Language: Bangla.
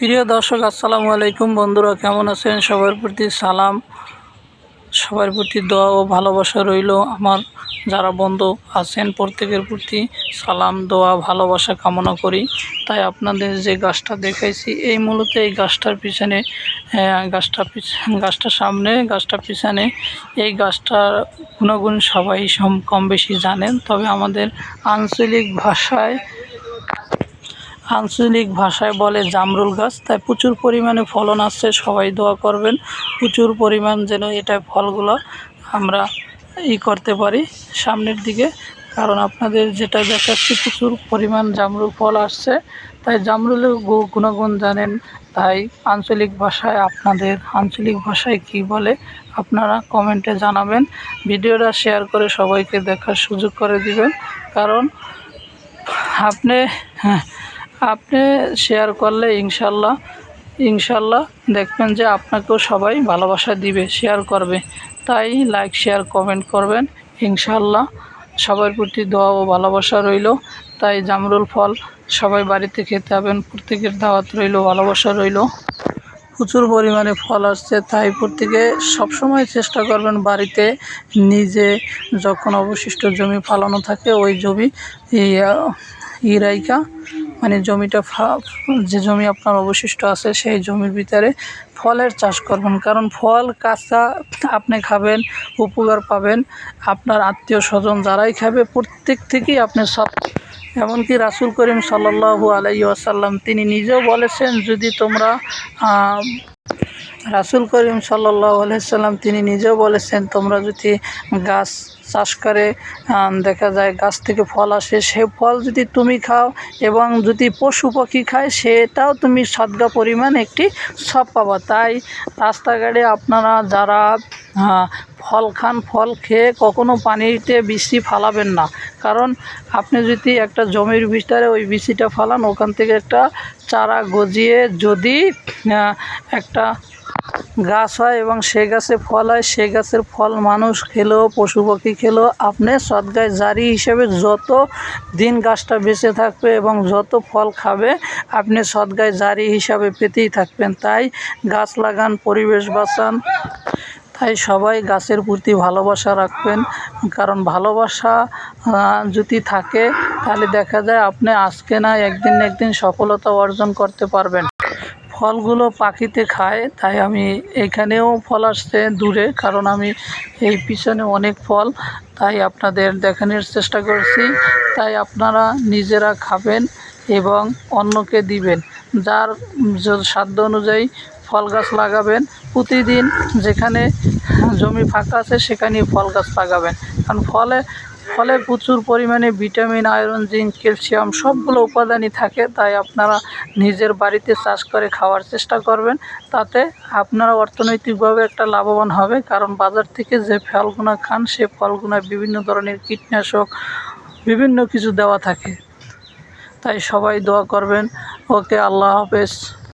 প্রিয় দর্শক, আসসালামু আলাইকুম। বন্ধুরা, কেমন আছেন? সবার প্রতি সালাম, সবার প্রতি দোয়া ও ভালোবাসা রইল আমার। যারা বন্ধু আছেন, প্রত্যেকের প্রতি সালাম, দোয়া, ভালোবাসা কামনা করি। তাই আপনাদের যে গাছটা দেখাইছি, এই মূলত এই গাছটার পিছনে গাছটা গাছটার সামনে, গাছটার পিছনে এই গাছটার গুণাগুণ সবাই কম বেশি জানেন। তবে আমাদের আঞ্চলিক ভাষায় আঞ্চলিক ভাষায় বলে জামরুল গাছ, তাই প্রচুর পরিমাণে ফলন আসছে, সবাই দোয়া করবেন। প্রচুর পরিমাণ যেন এটা ফলগুলো আমরা ই করতে পারি সামনের দিকে। কারণ আপনাদের যেটা দেখাচ্ছি, প্রচুর পরিমাণ জামরুল ফল আসছে। তাই জামরুলের গুণাগুণ জানেন, তাই আঞ্চলিক ভাষায় আপনাদের আঞ্চলিক ভাষায় কি বলে আপনারা কমেন্টে জানাবেন। ভিডিওটা শেয়ার করে সবাইকে দেখার সুযোগ করে দিবেন। কারণ আপনি হ্যাঁ আপনি শেয়ার করলে ইনশাল্লাহ ইনশাল্লাহ দেখবেন যে আপনাকেও সবাই ভালোবাসা দিবে শেয়ার করবে। তাই লাইক শেয়ার কমেন্ট করবেন। ইনশাল্লাহ সবার প্রতি দোয়া ও ভালোবাসা রইল। তাই জামরুল ফল সবাই বাড়িতে খেতে হবেন প্রত্যেকের দাওয়াত রইল, ভালোবাসা রইল। প্রচুর পরিমাণে ফল আসছে, তাই প্রত্যেকে সবসময় চেষ্টা করবেন বাড়িতে নিজে যখন অবশিষ্ট জমি ফালানো থাকে, ওই জমি ইরাইকা মানে জমিটা যে জমি আপনার অবশিষ্ট আছে, সেই জমির ভিতরে ফলের চাষ করবেন। কারণ ফল, কাঁচা আপনি খাবেন, উপকার পাবেন। আপনার আত্মীয় স্বজন যারাই খাবে, প্রত্যেক থেকেই আপনি সব এমনকি রাসুল করিম সাল্লাল্লাহু আলাই আসাল্লাম তিনি নিজেও বলেছেন, যদি তোমরা রাসুল করিম আলাইসাল্লাম তিনি নিজেও বলেছেন, তোমরা যদি গাছ চাষ করে দেখা যায় গাছ থেকে ফল আসে, সে ফল যদি তুমি খাও এবং যদি পশু পাখি খায়, সেটাও তুমি সদ্গা পরিমাণ একটি সব পাবা। তাই রাস্তাঘাটে আপনারা যারা ফল খান, ফল খেয়ে কখনো পানিতে বৃষ্টি ফালাবেন না। কারণ আপনি যদি একটা জমির ভিতরে ওই বৃষ্টিটা ফালান, ওখান থেকে একটা চারা গজিয়ে যদি একটা গাছ হয় এবং সে গাছে ফল হয়, সে গাছের ফল মানুষ খেলেও, পশু পাখি খেলেও, আপনি সদগায় জারি হিসেবে যত দিন গাছটা বেঁচে থাকবে এবং যত ফল খাবে, আপনি সদগায় জারি হিসাবে পেতেই থাকবেন। তাই গাছ লাগান, পরিবেশ বাঁচান। তাই সবাই গাছের প্রতি ভালোবাসা রাখবেন। কারণ ভালোবাসা যদি থাকে, তাহলে দেখা যায় আপনি আজকে না একদিন একদিন সফলতা অর্জন করতে পারবেন। ফলগুলো পাখিতে খায়, তাই আমি এখানেও ফল আসছে দূরে, কারণ আমি এই পিছনে অনেক ফল, তাই আপনাদের দেখানোর চেষ্টা করছি। তাই আপনারা নিজেরা খাবেন এবং অন্যকে দিবেন। যার সাধ্য অনুযায়ী ফল গাছ লাগাবেন। প্রতিদিন যেখানে জমি ফাঁকা আছে, সেখানেই ফল গাছ লাগাবেন। কারণ ফলে ফলে প্রচুর পরিমাণে ভিটামিন, আয়রন, জিঙ্ক, ক্যালসিয়াম সবগুলো উপাদানই থাকে। তাই আপনারা নিজের বাড়িতে চাষ করে খাওয়ার চেষ্টা করবেন। তাতে আপনারা অর্থনৈতিকভাবে একটা লাভবান হবে। কারণ বাজার থেকে যে ফলগুনা খান, সে ফলগুনা বিভিন্ন ধরনের কীটনাশক, বিভিন্ন কিছু দেওয়া থাকে। তাই সবাই দোয়া করবেন। ওকে, আল্লাহ হাফেজ।